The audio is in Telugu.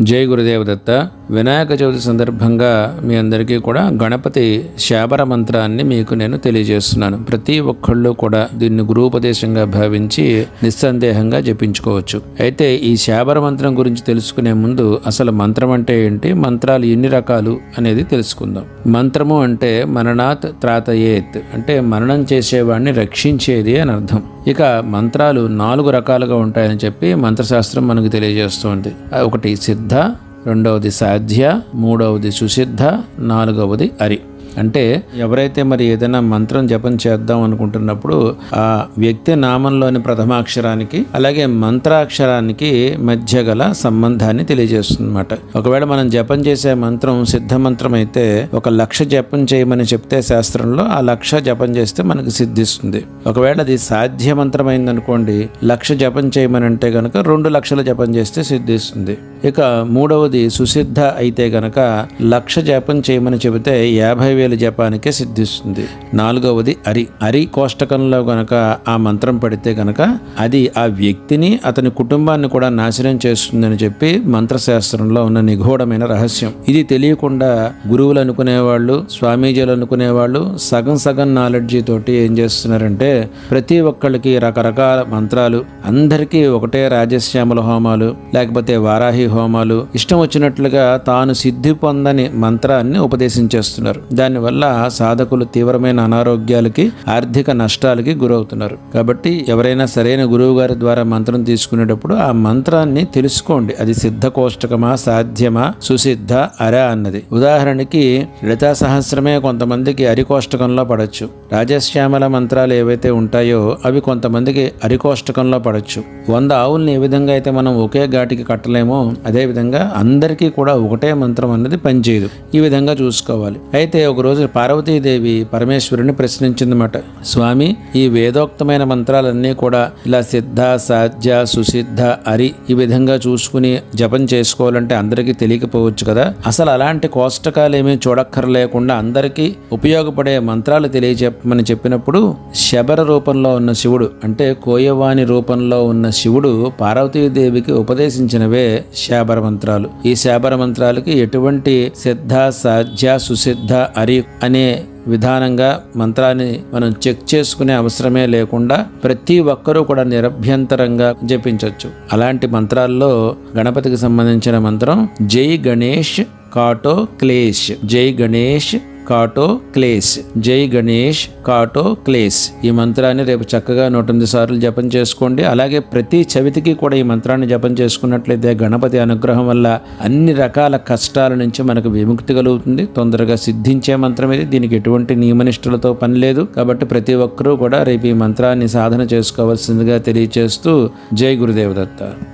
జై గురుదేవదత్త. వినాయక చవితి సందర్భంగా మీ అందరికీ కూడా గణపతి శాబర మంత్రాన్ని మీకు నేను తెలియజేస్తున్నాను. ప్రతి ఒక్కళ్ళు కూడా దీన్ని గురుపదేశంగా భావించి నిస్సందేహంగా జపించుకోవచ్చు. అయితే ఈ శాబర మంత్రం గురించి తెలుసుకునే ముందు అసలు మంత్రం అంటే ఏంటి? మంత్రాలు ఎన్ని రకాలు అనేది తెలుసుకుందాం. మంత్రము అంటే మరణాత్ త్రాతయేత్ అంటే మరణం చేసేవాడిని రక్షించేది అని అర్థం. ఇక మంత్రాలు నాలుగు రకాలుగా ఉంటాయని చెప్పి మంత్రశాస్త్రం మనకు తెలియజేస్తుంది. ఒకటి సిద్ధ రెండవది సాధ్య మూడవది సుసిద్ధ నాలుగవది అరి. అంటే ఎవరైతే మరి ఏదైనా మంత్రం జపం చేద్దాం అనుకుంటున్నప్పుడు ఆ వ్యక్తి నామంలోని ప్రథమాక్షరానికి అలాగే మంత్రాక్షరానికి మధ్య గల సంబంధాన్ని తెలియజేస్తుంది అనమాట ఒకవేళ మనం జపం చేసే మంత్రం సిద్ధ మంత్రం అయితే ఒక లక్ష జపం చేయమని చెప్తే శాస్త్రంలో ఆ లక్ష జపం చేస్తే మనకి సిద్ధిస్తుంది. ఒకవేళ అది సాధ్య మంత్రం అయిందనుకోండి లక్ష జపం చేయమని అంటే కనుక రెండు లక్షల జపం చేస్తే సిద్ధిస్తుంది. ఇక మూడవది సుసిద్ధ అయితే గనక లక్ష జపం చేయమని చెబితే యాభై వేల జపానికే సిద్ధిస్తుంది. నాలుగవది అరి. అరి కోష్టకంలో గనక ఆ మంత్రం పడితే గనక అది ఆ వ్యక్తిని అతని కుటుంబాన్ని కూడా నాశనం చేస్తుందని చెప్పి మంత్రశాస్త్రంలో ఉన్న నిగూఢమైన రహస్యం. ఇది తెలియకుండా గురువులు అనుకునేవాళ్ళు స్వామీజీలు అనుకునేవాళ్ళు సగం సగం నాలెడ్జీ తోటి ఏం చేస్తున్నారంటే ప్రతి ఒక్కళ్ళకి రకరకాల మంత్రాలు అందరికీ ఒకటే రాజశ్యామల హోమాలు లేకపోతే వారాహి హోమాలు ఇష్టం వచ్చినట్లుగా తాను సిద్ధి పొందని మంత్రాన్ని ఉపదేశించేస్తున్నారు. దానివల్ల సాధకులు తీవ్రమైన అనారోగ్యాలకి ఆర్థిక నష్టాలకి గురవుతున్నారు. కాబట్టి ఎవరైనా సరైన గురువు గారి ద్వారా మంత్రం తీసుకునేటప్పుడు ఆ మంత్రాన్ని తెలుసుకోండి. అది సిద్ధ కోష్టకమా సాధ్యమా సుసిద్ధ అర అన్నది. ఉదాహరణకి లలితా సహస్రమే కొంతమందికి అరికోష్టకంలో పడవచ్చు రాజశ్యామల మంత్రాలు ఏవైతే ఉంటాయో అవి కొంతమందికి అరికోష్టకంలో పడవచ్చు వంద ఆవుల్ని ఏ విధంగా అయితే మనం ఒకే ఘాటికి కట్టలేమో అదేవిధంగా అందరికీ కూడా ఒకటే మంత్రం అన్నది పనిచేయదు. ఈ విధంగా చూసుకోవాలి. అయితే ఒకరోజు పార్వతీదేవి పరమేశ్వరుని ప్రశ్నించిందన్నమాట. స్వామి ఈ వేదోక్తమైన మంత్రాలన్నీ కూడా ఇలా సిద్ధ సాధ్య సుసిద్ధ అరి ఈ విధంగా చూసుకుని జపం చేసుకోవాలంటే అందరికీ తెలియకపోవచ్చు కదా. అసలు అలాంటి కోష్టకాలు ఏమీ చూడక్కర్లేకుండా అందరికీ ఉపయోగపడే మంత్రాలు తెలియజెప్పమని చెప్పినప్పుడు శబర రూపంలో ఉన్న శివుడు అంటే కోయవాణి రూపంలో ఉన్న శివుడు పార్వతీదేవికి ఉపదేశించినవే శాబర మంత్రాలు ఈ శాబర మంత్రాలకి ఎటువంటి సిద్ధ సాధ్య సుసిద్ధ అరి అనే విధానంగా మంత్రాన్ని మనం చెక్ చేసుకునే అవసరమే లేకుండా ప్రతి ఒక్కరూ కూడా నిరభ్యంతరంగా జపించవచ్చు అలాంటి మంత్రాల్లో గణపతికి సంబంధించిన మంత్రం జై గణేష్ కాటో క్లేష్ జై గణేష్ కాటో క్లేస్. జై గణేష్ కాటో క్లేస్. ఈ మంత్రాన్ని రేపు చక్కగా నూట ఎనిమిది సార్లు జపం చేసుకోండి. అలాగే ప్రతి చవితికి కూడా ఈ మంత్రాన్ని జపం చేసుకున్నట్లయితే గణపతి అనుగ్రహం వల్ల అన్ని రకాల కష్టాల నుంచి మనకు విముక్తి కలుగుతుంది. తొందరగా సిద్ధించే మంత్రం ఇది. దీనికి ఎటువంటి నియమనిష్టలతో పని లేదు. కాబట్టి ప్రతి ఒక్కరూ కూడా రేపు ఈ మంత్రాన్ని సాధన చేసుకోవాల్సిందిగా తెలియచేస్తూ జై గురుదేవదత్త.